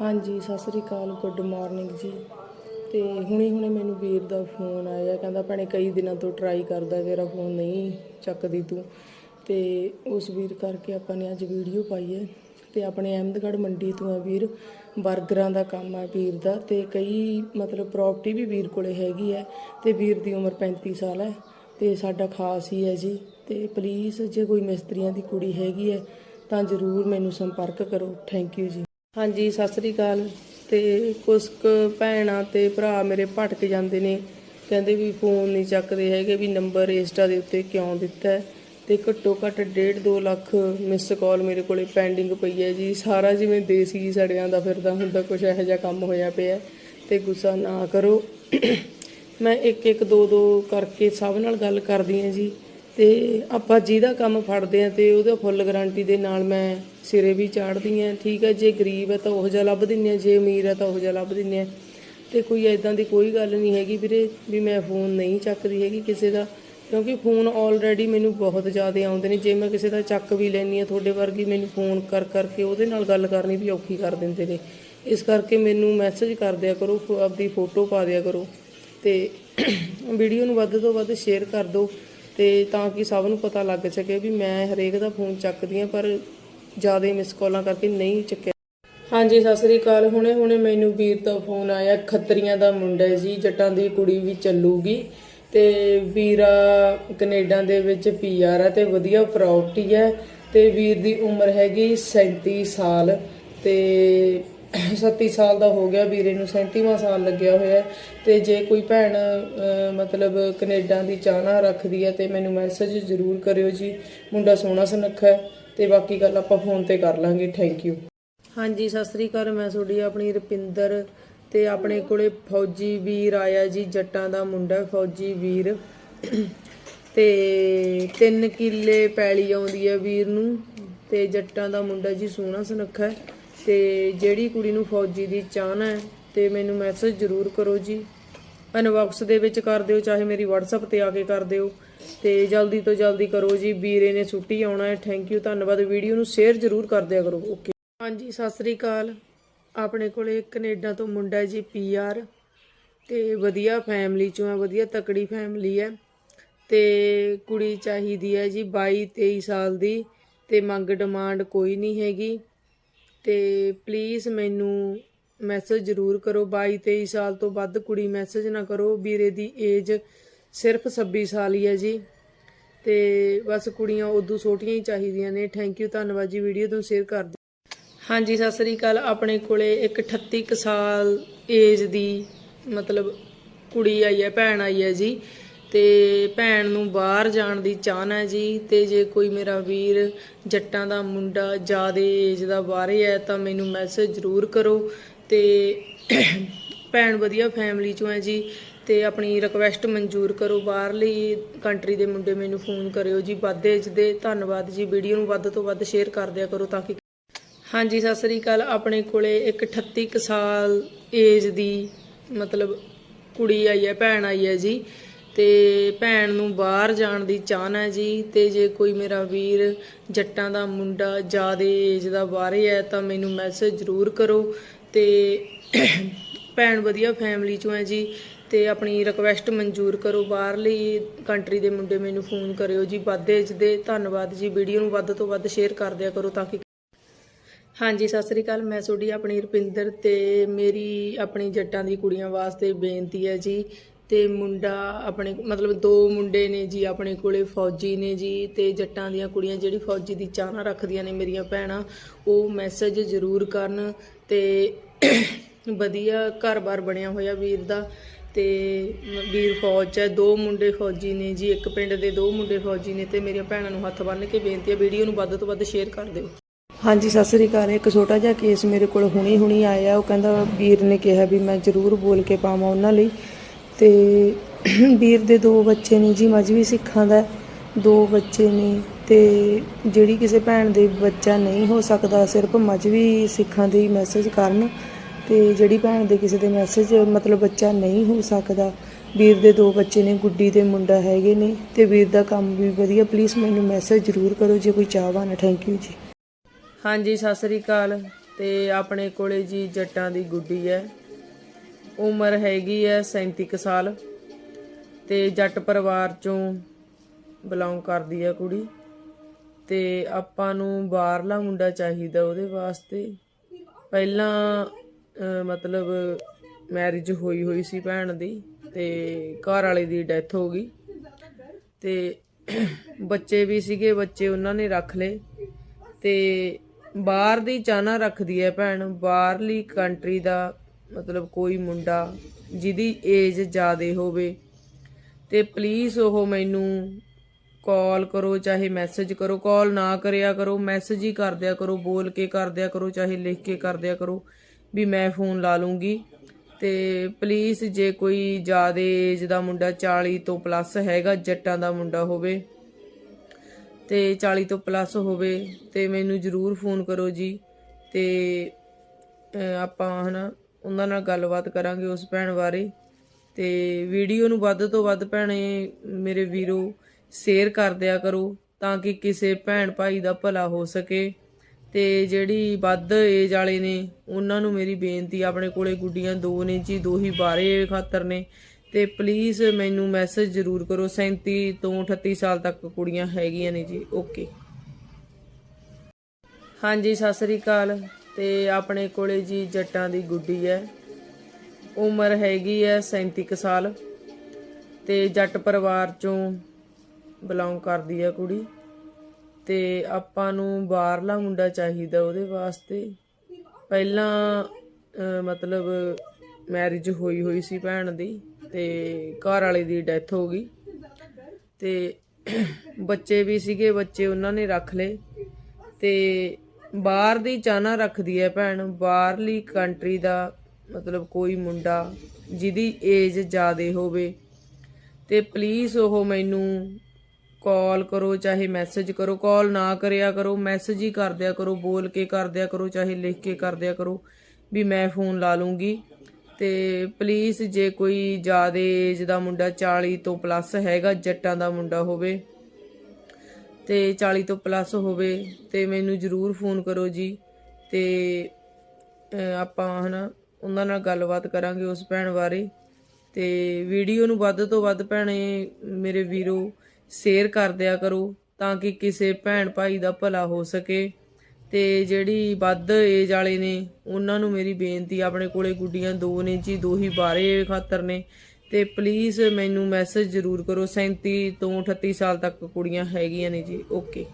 ਹਾਂਜੀ, ਸਤਿ ਸ੍ਰੀ ਅਕਾਲ good morning ਜੀ। ਤੇ ਹੁਣੇ ਹੁਣੇ ਮੈਨੂੰ ਵੀਰ ਦਾ ਫੋਨ ਆਇਆ, ਕਹਿੰਦਾ ਭੈਣੇ ਕਈ ਦਿਨਾਂ ਤੋਂ ਟਰਾਈ ਕਰਦਾ, ਤੇਰਾ ਫੋਨ ਨਹੀਂ ਚੱਕਦੀ ਤੂੰ। ਤੇ ਉਸ ਵੀਰ ਕਰਕੇ ਆਪਾਂ ਨੇ ਅੱਜ ਵੀਡੀਓ ਪਾਈ ਹੈ। ਤੇ ਆਪਣੇ ਅਹਿਮਦਗੜ੍ਹ ਮੰਡੀ ਤੋਂ ਆ ਵੀਰ, ਬਰਗਰਾਂ ਦਾ ਕੰਮ ਆ ਵੀਰ ਦਾ। ਤੇ ਕਈ ਮਤਲਬ ਪ੍ਰਾਪਰਟੀ ਵੀ ਵੀਰ ਕੋਲੇ ਹੈਗੀ ਹੈ, ਤੇ ਵੀਰ ਦੀ ਉਮਰ 35 ਸਾਲ ਹੈ। ਤੇ ਸਾਡਾ ਖਾਸ ਹੀ ਹੈ ਜੀ। ਤੇ ਪਲੀਜ਼ ਜੇ ਕੋਈ ਮਿਸਤਰੀਆਂ ਦੀ ਕੁੜੀ ਹੈਗੀ ਹੈ, ਤਾਂ ਜ਼ਰੂਰ ਮੈਨੂੰ ਸੰਪਰਕ ਕਰੋ। ਥੈਂਕ ਯੂ ਜੀ। ਹਾਂਜੀ, ਸਤਿ ਸ੍ਰੀ ਅਕਾਲ। ਤੇ ਕੁਝ ਕੁ ਭੈਣਾਂ ਤੇ ਭਰਾ ਮੇਰੇ ਭਟਕ ਜਾਂਦੇ ਨੇ। ਕਹਿੰਦੇ ਵੀ ਫੋਨ ਨਹੀਂ ਚੱਕਦੇ ਹੈਗੇ ਵੀ ਨੰਬਰ ਇੰਸਟਾ ਦੇ ਉੱਤੇ ਕਿਉਂ ਦਿੱਤਾ ਹੈ। ਤੇ ਘੱਟੋ ਘੱਟ 1.5 2 ਲੱਖ ਮਿਸ ਕਾਲ ਮੇਰੇ ਕੋਲੇ ਪੈਂਡਿੰਗ ਪਈ ਹੈ ਜੀ। ਸਾਰਾ ਜਿਵੇਂ ਦੇਸੀ ਸੜਿਆਂ ਦਾ ਫਿਰਦਾ ਹੁੰਦਾ ਕੁਝ ਇਹੋ ਜਿਹਾ ਕੰਮ ਹੋਇਆ ਪਿਆ ਤੇ ਗੁੱਸਾ ਨਾ ਕਰੋ। ਮੈਂ ਇੱਕ ਇੱਕ ਦੋ ਦੋ ਕਰਕੇ ਸਭ ਨਾਲ ਗੱਲ ਕਰਦੀ ਹਾਂ ਜੀ। ਤੇ ਆਪਾਂ ਜਿਹਦਾ ਕੰਮ ਫੜਦੇ ਆ ਤੇ ਉਹਦੇ ਫੁੱਲ ਗਾਰੰਟੀ ਦੇ ਨਾਲ ਮੈਂ ਸਿਰੇ ਵੀ ਚਾੜਦੀ ਆ ਠੀਕ ਹੈ, ਜੇ ਗਰੀਬ ਹੈ ਤਾਂ ਉਹ ਜਿਹਾ ਲੱਭ ਦਿੰਨੇ ਆ ਜੇ ਅਮੀਰ ਹੈ ਤਾਂ ਉਹ ਜਿਹਾ ਲੱਭ ਦਿੰਨੇ ਆ ਤੇ ਕੋਈ ਐਦਾਂ ਦੀ ਕੋਈ ਗੱਲ ਨਹੀਂ ਹੈਗੀ ਵੀਰੇ ਵੀ ਮੈਂ ਫੋਨ ਨਹੀਂ ਚੱਕਦੀ ਹੈਗੀ ਕਿਸੇ ਦਾ, ਕਿਉਂਕਿ ਫੋਨ ਆਲਰੇਡੀ ਮੈਨੂੰ ਬਹੁਤ ਜ਼ਿਆਦਾ ਆਉਂਦੇ ਨੇ। ਜੇ ਮੈਂ ਕਿਸੇ ਦਾ ਚੱਕ ਵੀ ਲੈਣੀ ਆ ਤੁਹਾਡੇ ਵਰਗੀ ਮੈਨੂੰ ਫੋਨ ਕਰ, ਕਰਕੇ ਉਹਦੇ ਨਾਲ ਗੱਲ ਕਰਨੀ ਵੀ ਔਖੀ ਕਰ ਦਿੰਦੇ ਨੇ। ਇਸ ਕਰਕੇ ਮੈਨੂੰ ਮੈਸੇਜ ਕਰ ਦਿਆ ਕਰੋ, ਫੋ- ਆਪਦੀ ਫੋਟੋ ਪਾ ਦਿਆ ਕਰੋ ਤੇ ਵੀਡੀਓ ਨੂੰ ਵੱਧ ਤੋਂ ਵੱਧ ਸ਼ੇਅਰ ਕਰ ਦਿਓ। ਤੇ ਤਾਂ ਕਿ ਸਭ ਨੂੰ ਪਤਾ ਲੱਗ ਸਕੇ ਵੀ ਮੈਂ ਹਰੇਕ ਦਾ ਫੋਨ ਚੱਕਦੀ ਆ ਪਰ ਜ਼ਿਆਦਾ ਮਿਸ ਕਾਲਾਂ ਕਰਕੇ ਨਹੀਂ ਚੱਕਿਆ। ਹਾਂਜੀ, ਸਤਿ ਸ੍ਰੀ ਅਕਾਲ। ਹੁਣੇ ਹੁਣੇ ਮੈਨੂੰ ਵੀਰ ਦਾ ਫੋਨ ਆਇਆ, ਖੱਤਰੀਆਂ ਦਾ ਮੁੰਡਾ ਜੀ, ਜੱਟਾਂ ਦੀ ਕੁੜੀ ਵੀ ਚੱਲੂਗੀ। ਤੇ ਵੀਰਾ ਕੈਨੇਡਾ ਦੇ ਵਿੱਚ ਪੀਆਰ ਹੈ ਤੇ ਵਧੀਆ ਪ੍ਰਾਪਰਟੀ ਹੈ ਤੇ ਵੀਰ ਦੀ ਉਮਰ ਹੈਗੀ 37 ਸਾਲ ਤੇ 37 ਸਾਲ ਦਾ ਹੋ ਗਿਆ, ਵੀਰੇ ਨੂੰ 37ਵਾਂ ਸਾਲ ਲੱਗਿਆ ਹੋਇਆ ਹੈ ਤੇ ਜੇ ਕੋਈ ਭੈਣ ਮਤਲਬ ਕੈਨੇਡਾ ਦੀ ਚਾਹਨਾ ਰੱਖਦੀ ਹੈ ਤੇ ਮੈਨੂੰ ਮੈਸੇਜ ਜ਼ਰੂਰ ਕਰਿਓ ਜੀ। ਮੁੰਡਾ ਸੋਹਣਾ ਸੁਨੱਖਾ ਹੈ ਤੇ ਬਾਕੀ ਗੱਲ ਆਪਾਂ ਫੋਨ ਤੇ ਕਰ ਲਾਂਗੇ। ਥੈਂਕ ਯੂ ਹਾਂਜੀ, ਸਤਿ ਸ੍ਰੀ ਅਕਾਲ। ਮੈਂ ਤੁਹਾਡੀ ਆਪਣੀ ਰੁਪਿੰਦਰ ਤੇ ਆਪਣੇ ਕੋਲੇ ਫੌਜੀ ਵੀਰ ਆਇਆ ਜੀ, ਜੱਟਾਂ ਦਾ ਮੁੰਡਾ ਫੌਜੀ ਵੀਰ। ਤੇ 3 ਕਿੱਲੇ ਪੈਲੀ ਆਉਂਦੀ ਹੈ ਵੀਰ ਨੂੰ ਤੇ ਜੱਟਾਂ ਦਾ ਮੁੰਡਾ ਜੀ ਸੋਹਣਾ ਸੁਨੱਖਾ ਹੈ। ਤੇ ਜਿਹੜੀ ਕੁੜੀ ਨੂੰ ਫੌਜੀ ਦੀ ਚਾਹਨਾ ਹੈ, ਤੇ ਮੈਨੂੰ ਮੈਸੇਜ ਜ਼ਰੂਰ ਕਰੋ ਜੀ। ਇਨਬਾਕਸ ਦੇ ਵਿੱਚ ਕਰ ਦਿਓ, ਚਾਹੇ ਮੇਰੀ WhatsApp ਤੇ ਆ ਕੇ ਕਰ ਦਿਓ। ਤੇ ਜਲਦੀ ਤੋਂ ਜਲਦੀ ਕਰੋ ਜੀ, ਵੀਰੇ ਨੇ ਛੁੱਟੀ ਆਉਣਾ ਹੈ। ਥੈਂਕ ਯੂ ਧੰਨਵਾਦ। ਵੀਡੀਓ ਨੂੰ ਸ਼ੇਅਰ ਜ਼ਰੂਰ ਕਰ ਦਿਆ ਕਰੋ। ਓਕੇ ਹਾਂਜੀ, ਸਤਿ ਸ੍ਰੀ ਅਕਾਲ। ਆਪਣੇ ਕੋਲੇ ਕੈਨੇਡਾ ਤੋਂ ਮੁੰਡਾ ਹੈ ਜੀ ਪੀਆਰ ਤੇ ਵਧੀਆ ਫੈਮਿਲੀ ਚੋਂ ਹੈ, ਵਧੀਆ ਤਕੜੀ ਫੈਮਿਲੀ ਹੈ। ਤੇ ਕੁੜੀ ਚਾਹੀਦੀ ਹੈ ਜੀ 22 23 ਸਾਲ ਦੀ। ਤੇ ਮੰਗ ਡਿਮਾਂਡ ਕੋਈ ਨਹੀਂ ਹੈਗੀ। ਤੇ ਪਲੀਜ਼ ਮੈਨੂੰ ਮੈਸੇਜ ਜ਼ਰੂਰ ਕਰੋ। 22 23 ਸਾਲ ਤੋਂ ਵੱਧ ਕੁੜੀ ਮੈਸੇਜ ਨਾ ਕਰੋ। ਵੀਰੇ ਦੀ ਏਜ ਸਿਰਫ 26 ਸਾਲ ਹੀ ਹੈ ਜੀ। ਤੇ ਬਸ ਕੁੜੀਆਂ ਉਦੋਂ ਛੋਟੀਆਂ ਹੀ ਚਾਹੀਦੀਆਂ ਨੇ। ਥੈਂਕ ਯੂ ਧੰਨਵਾਦ ਜੀ। ਵੀਡੀਓ ਤੋਂ ਸ਼ੇਅਰ ਕਰ ਦਿਓ। ਹਾਂਜੀ, ਸਤਿ ਸ੍ਰੀ ਅਕਾਲ। ਆਪਣੇ ਕੋਲੇ ਇੱਕ 38 ਕੁ ਸਾਲ ਏਜ ਦੀ ਮਤਲਬ ਕੁੜੀ ਆਈ ਹੈ, ਭੈਣ ਆਈ ਹੈ ਜੀ। ਤੇ ਭੈਣ ਨੂੰ ਬਾਹਰ ਜਾਣ ਦੀ ਚਾਹਨਾ ਹੈ ਜੀ, ਤੇ ਜੇ ਕੋਈ ਮੇਰਾ ਵੀਰ ਜੱਟਾਂ ਦਾ ਮੁੰਡਾ ਜਿਆਦੇ ਏਜ ਦਾ ਬਾਹਰੇ ਹੈ, ਤਾਂ ਮੈਨੂੰ ਮੈਸੇਜ ਜ਼ਰੂਰ ਕਰੋ ਤੇ ਭੈਣ ਵਧੀਆ ਫੈਮਿਲੀ ਚੋਂ ਹੈ ਜੀ, ਤੇ ਆਪਣੀ ਰਿਕਵੈਸਟ ਮਨਜ਼ੂਰ ਕਰੋ ਬਾਹਰਲੀ ਕੰਟਰੀ ਦੇ ਮੁੰਡੇ ਮੈਨੂੰ ਫੋਨ ਕਰਿਓ ਜੀ, ਵੱਧ ਏਜ ਦੇ, ਧੰਨਵਾਦ ਜੀ ਵੀਡੀਓ ਨੂੰ ਵੱਧ ਤੋਂ ਵੱਧ ਸ਼ੇਅਰ ਕਰ ਦਿਆ ਕਰੋ ਤਾਂ ਕਿ ਹਾਂਜੀ, ਸਤਿ ਸ੍ਰੀ ਅਕਾਲ, ਆਪਣੇ ਕੋਲੇ ਇੱਕ 38 ਕੁ ਸਾਲ ਏਜ ਦੀ ਮਤਲਬ ਕੁੜੀ ਆਈ ਹੈ, ਭੈਣ ਆਈ ਹੈ ਜੀ ਤੇ ਭੈਣ ਨੂੰ ਬਾਹਰ ਜਾਣ ਦੀ ਚਾਹਨਾ ਹੈ ਜੀ, ਤੇ ਜੇ ਕੋਈ ਮੇਰਾ ਵੀਰ ਜੱਟਾਂ ਦਾ ਮੁੰਡਾ ਜਿਆਦੇ ਏਜ ਦਾ ਬਾਹਰੇ ਹੈ, ਤਾਂ ਮੈਨੂੰ ਮੈਸੇਜ ਜ਼ਰੂਰ ਕਰੋ। ਤੇ ਭੈਣ ਵਧੀਆ ਫੈਮਿਲੀ ਚੋਂ ਹੈ ਜੀ, ਤੇ ਆਪਣੀ ਰਿਕਵੈਸਟ ਮਨਜ਼ੂਰ ਕਰੋ ਬਾਹਰਲੀ ਕੰਟਰੀ ਦੇ ਮੁੰਡੇ ਮੈਨੂੰ ਫੋਨ ਕਰਿਓ ਜੀ, ਵੱਧ ਏਜ ਦੇ। ਧੰਨਵਾਦ ਜੀ ਵੀਡੀਓ ਨੂੰ ਵੱਧ ਤੋਂ ਵੱਧ ਸ਼ੇਅਰ ਕਰ ਦਿਆ ਕਰੋ ਤਾਂ ਕਿ ਹਾਂਜੀ, ਸਤਿ ਸ੍ਰੀ ਅਕਾਲ। ਮੈਂ ਤੁਹਾਡੀ ਆਪਣੀ ਰੁਪਿੰਦਰ ਤੇ ਮੇਰੀ ਆਪਣੀ ਜੱਟਾਂ ਦੀ ਕੁੜੀਆਂ ਵਾਸਤੇ ਬੇਨਤੀ ਹੈ ਜੀ ਤੇ ਮੁੰਡਾ ਆਪਣੇ, ਮਤਲਬ ਦੋ ਮੁੰਡੇ ਨੇ ਜੀ ਆਪਣੇ ਕੋਲੇ, ਫੌਜੀ ਨੇ ਜੀ ਤੇ ਜੱਟਾਂ ਦੀਆਂ ਕੁੜੀਆਂ, ਜਿਹੜੀ ਫੌਜੀ ਦੀ ਚਾਹਨਾ ਰੱਖਦੀਆਂ ਨੇ ਮੇਰੀਆਂ ਭੈਣਾਂ, ਉਹ ਮੈਸੇਜ ਜ਼ਰੂਰ ਕਰਨ ਤੇ ਵਧੀਆ ਘਰ-ਬਾਰ ਬਣਿਆ ਹੋਇਆ ਵੀਰ ਦਾ ਤੇ ਵੀਰ ਫੌਜ 'ਚ ਹੈ। ਦੋ ਮੁੰਡੇ ਫੌਜੀ ਨੇ ਜੀ, ਇੱਕ ਪਿੰਡ ਦੇ ਦੋ ਮੁੰਡੇ ਫੌਜੀ ਨੇ ਤੇ ਮੇਰੀਆਂ ਭੈਣਾਂ ਨੂੰ ਹੱਥ ਬੰਨ੍ਹ ਕੇ ਬੇਨਤੀ ਹੈ, ਵੀਡੀਓ ਨੂੰ ਵੱਧ ਤੋਂ ਵੱਧ ਸ਼ੇਅਰ ਕਰ ਦਿਓ। ਹਾਂਜੀ, ਸਤਿ ਸ੍ਰੀ ਅਕਾਲ। ਇੱਕ ਛੋਟਾ ਜਿਹਾ ਕੇਸ ਮੇਰੇ ਕੋਲ ਹੁਣੀ ਹੁਣੀ ਆਇਆ। ਉਹ ਕਹਿੰਦਾ ਵੀਰ ਨੇ ਕਿਹਾ ਵੀ ਮੈਂ ਜ਼ਰੂਰ ਬੋਲ ਕੇ ਪਾਵਾਂ ਉਹਨਾਂ ਲਈ। ਤੇ ਵੀਰ ਦੇ ਦੋ ਬੱਚੇ ਨੇ ਜੀ ਮਜਬੀ ਸਿੱਖਾਂ ਦਾ ਦੋ ਬੱਚੇ ਨੇ ਤੇ ਜਿਹੜੀ ਕਿਸੇ ਭੈਣ ਦੇ ਬੱਚਾ ਨਹੀਂ ਹੋ ਸਕਦਾ, ਸਿਰਫ ਮਜਬੀ ਸਿੱਖਾਂ ਦੇ ਮੈਸੇਜ ਕਰਨ ਤੇ ਜਿਹੜੀ ਭੈਣ ਦੇ ਕਿਸੇ ਦੇ ਮੈਸੇਜ ਮਤਲਬ ਬੱਚਾ ਨਹੀਂ ਹੋ ਸਕਦਾ। ਵੀਰ ਦੇ ਦੋ ਬੱਚੇ ਨੇ, ਗੁੱਡੀ ਦੇ ਮੁੰਡਾ ਹੈਗੇ ਨੇ ਤੇ ਵੀਰ ਦਾ ਕੰਮ ਵੀ ਵਧੀਆ। ਪਲੀਜ਼ ਮੈਨੂੰ ਮੈਸੇਜ ਜ਼ਰੂਰ ਕਰੋ ਜੇ ਕੋਈ ਚਾਹਵਾਨ ਥੈਂਕ ਯੂ ਜੀ। ਹਾਂਜੀ, ਸਤਿ ਸ੍ਰੀ ਅਕਾਲ ਤੇ ਆਪਣੇ ਕੋਲੇ ਜੀ ਜੱਟਾਂ ਦੀ ਗੁੱਡੀ ਹੈ। ਉਮਰ ਹੈਗੀ ਹੈ 37 ਕੁ ਸਾਲ ਤੇ ਜੱਟ ਪਰਿਵਾਰ ਚੋਂ ਬਿਲੋਂਗ ਕਰਦੀ ਹੈ ਕੁੜੀ ਤੇ ਆਪਾਂ ਨੂੰ ਬਾਹਰਲਾ ਮੁੰਡਾ ਚਾਹੀਦਾ ਉਹਦੇ ਵਾਸਤੇ। ਪਹਿਲਾਂ ਮਤਲਬ ਮੈਰਿਜ ਹੋਈ ਹੋਈ ਸੀ ਭੈਣ ਦੀ ਤੇ ਘਰ ਵਾਲੇ ਦੀ ਡੈਥ ਹੋ ਗਈ ਤੇ ਬੱਚੇ ਵੀ ਸੀਗੇ, ਬੱਚੇ ਉਹਨਾਂ ਨੇ ਰੱਖ ਲਏ ਤੇ ਬਾਹਰ ਦੀ ਚਾਹਨਾ ਰੱਖਦੀ ਹੈ ਭੈਣ, ਬਾਹਰਲੀ ਕੰਟਰੀ ਦਾ ਮਤਲਬ ਕੋਈ ਮੁੰਡਾ ਜਿਹਦੀ ਏਜ ਜ਼ਿਆਦੇ ਹੋਵੇ ਤੇ ਪਲੀਜ਼ ਉਹ ਮੈਨੂੰ ਕਾਲ ਕਰੋ ਚਾਹੇ ਮੈਸੇਜ ਕਰੋ ਕਾਲ ਨਾ ਕਰਿਆ ਕਰੋ ਮੈਸੇਜ ਹੀ ਕਰ ਦਿਆ ਕਰੋ ਬੋਲ ਕੇ ਕਰ ਦਿਆ ਕਰੋ ਚਾਹੇ ਲਿਖ ਕੇ ਕਰ ਦਿਆ ਕਰੋ ਵੀ ਮੈਂ ਫੋਨ ਲਾ ਲੂੰਗੀ। ਤੇ ਪਲੀਜ਼ ਜੇ ਕੋਈ ਜ਼ਿਆਦਾ ਏਜ ਦਾ ਮੁੰਡਾ 40 ਤੋਂ ਪਲੱਸ ਹੈਗਾ ਜੱਟਾਂ ਦਾ ਮੁੰਡਾ ਹੋਵੇ ਤੇ 40 ਤੋਂ ਪਲੱਸ ਹੋਵੇ ਤੇ ਮੈਨੂੰ ਜਰੂਰ ਫੋਨ ਕਰੋ ਜੀ। ਤੇ ਅਹ, ਆਪਾਂ ਹਨਾ ਉਹਨਾਂ ਨਾਲ ਗੱਲਬਾਤ ਕਰਾਂਗੇ ਉਸ ਭੈਣ ਬਾਰੇ। ਤੇ ਵੀਡੀਓ ਨੂੰ ਵੱਧ ਤੋਂ ਵੱਧ ਭੈਣੇ ਮੇਰੇ ਵੀਰੋ ਸ਼ੇਅਰ ਕਰ ਦਿਆ ਕਰੋ ਤਾਂ ਕਿ ਕਿਸੇ ਭੈਣ ਭਾਈ ਦਾ ਭਲਾ ਹੋ ਸਕੇ। ਤੇ ਜਿਹੜੀ ਵੱਧ ਏਜ ਵਾਲੇ ਨੇ, ਉਹਨਾਂ ਨੂੰ ਮੇਰੀ ਬੇਨਤੀ, ਆਪਣੇ ਕੋਲੇ ਗੁੱਡੀਆਂ ਦੋ ਨੇ ਜੀ ਦੋ ਹੀ ਬਾਰੇ ਖਾਤਰ ਨੇ। ਤੇ ਪਲੀਜ਼ ਮੈਨੂੰ ਮੈਸੇਜ ਜ਼ਰੂਰ ਕਰੋ 37 ਤੋਂ 38 ਸਾਲ ਤੱਕ ਕੁੜੀਆਂ ਹੈਗੀਆਂ ਨੇ ਜੀ ਓਕੇ ਹਾਂਜੀ, ਸਤਿ ਸ੍ਰੀ ਅਕਾਲ। ਤੇ ਆਪਣੇ ਕੋਲੇ ਜੀ ਜੱਟਾਂ ਦੀ ਗੁੱਡੀ ਹੈ ਉਮਰ ਹੈਗੀ ਹੈ 37 ਕੁ ਸਾਲ। ਤੇ ਜੱਟ ਪਰਿਵਾਰ ਚੋਂ ਬਿਲੋਂਗ ਕਰਦੀ ਹੈ ਕੁੜੀ। ਤੇ ਆਪਾਂ ਨੂੰ ਬਾਹਰਲਾ ਮੁੰਡਾ ਚਾਹੀਦਾ ਉਹਦੇ ਵਾਸਤੇ। ਪਹਿਲਾਂ ਮਤਲਬ ਮੈਰਿਜ ਹੋਈ ਹੋਈ ਸੀ ਭੈਣ ਦੀ ਤੇ ਘਰ ਵਾਲੇ ਦੀ ਡੈਥ ਹੋ ਗਈ। ਤੇ ਬੱਚੇ ਵੀ ਸੀਗੇ, ਬੱਚੇ ਉਹਨਾਂ ਨੇ ਰੱਖ ਲਏ। ਤੇ ਬਾਹਰ ਦੀ ਚਾਹਨਾ ਰੱਖਦੀ ਹੈ ਭੈਣ। ਬਾਹਰਲੀ ਕੰਟਰੀ ਦਾ ਮਤਲਬ ਕੋਈ ਮੁੰਡਾ ਜਿਹਦੀ ਏਜ ਜ਼ਿਆਦੇ ਹੋਵੇ ਤੇ ਪਲੀਜ਼ ਉਹ ਮੈਨੂੰ ਕਾਲ ਕਰੋ, ਚਾਹੇ ਮੈਸੇਜ ਕਰੋ। ਕਾਲ ਨਾ ਕਰਿਆ ਕਰੋ ਮੈਸੇਜ ਹੀ ਕਰ ਦਿਆ ਕਰੋ, ਬੋਲ ਕੇ ਕਰ ਦਿਆ ਕਰੋ, ਚਾਹੇ ਲਿਖ ਕੇ ਕਰ ਦਿਆ ਕਰੋ, ਵੀ ਮੈਂ ਫੋਨ ਲਾ ਲੂੰਗੀ। ਤੇ ਪਲੀਜ਼ ਜੇ ਕੋਈ ਜ਼ਿਆਦੇ ਏਜ ਦਾ ਮੁੰਡਾ 40 ਤੋਂ ਪਲੱਸ ਹੈਗਾ, ਜੱਟਾਂ ਦਾ ਮੁੰਡਾ ਹੋਵੇ ਤੇ 40 ਤੋਂ ਪਲੱਸ ਹੋਵੇ ਤੇ ਮੈਨੂੰ ਜਰੂਰ ਫੋਨ ਕਰੋ ਜੀ ਤੇ ਅਹ, ਆਪਾਂ ਹਨਾ ਉਹਨਾਂ ਨਾਲ ਗੱਲਬਾਤ ਕਰਾਂਗੇ ਉਸ ਭੈਣ ਬਾਰੇ। ਤੇ ਵੀਡੀਓ ਨੂੰ ਵੱਧ ਤੋਂ ਵੱਧ ਭੈਣੇ ਮੇਰੇ ਵੀਰੋ ਸ਼ੇਅਰ ਕਰ ਦਿਆ ਕਰੋ ਤਾਂ ਕਿ ਕਿਸੇ ਭੈਣ ਭਾਈ ਦਾ ਭਲਾ ਹੋ ਸਕੇ। ਤੇ ਜਿਹੜੀ ਵੱਧ ਏਜ ਵਾਲੇ ਨੇ ਉਹਨਾਂ ਨੂੰ ਮੇਰੀ ਬੇਨਤੀ ਆਪਣੇ ਕੋਲੇ ਗੁੱਡੀਆਂ ਦੋ ਨੇ ਜੀ ਦੋ ਹੀ ਬਾਰੇ ਖਾਤਰ ਨੇ। ਤੇ ਪਲੀਜ਼ ਮੈਨੂੰ ਮੈਸੇਜ ਜ਼ਰੂਰ ਕਰੋ। 37 ਤੋਂ 38 ਸਾਲ ਤੱਕ ਕੁੜੀਆਂ ਹੈਗੀਆਂ ਨੇ ਜੀ। ਓਕੇ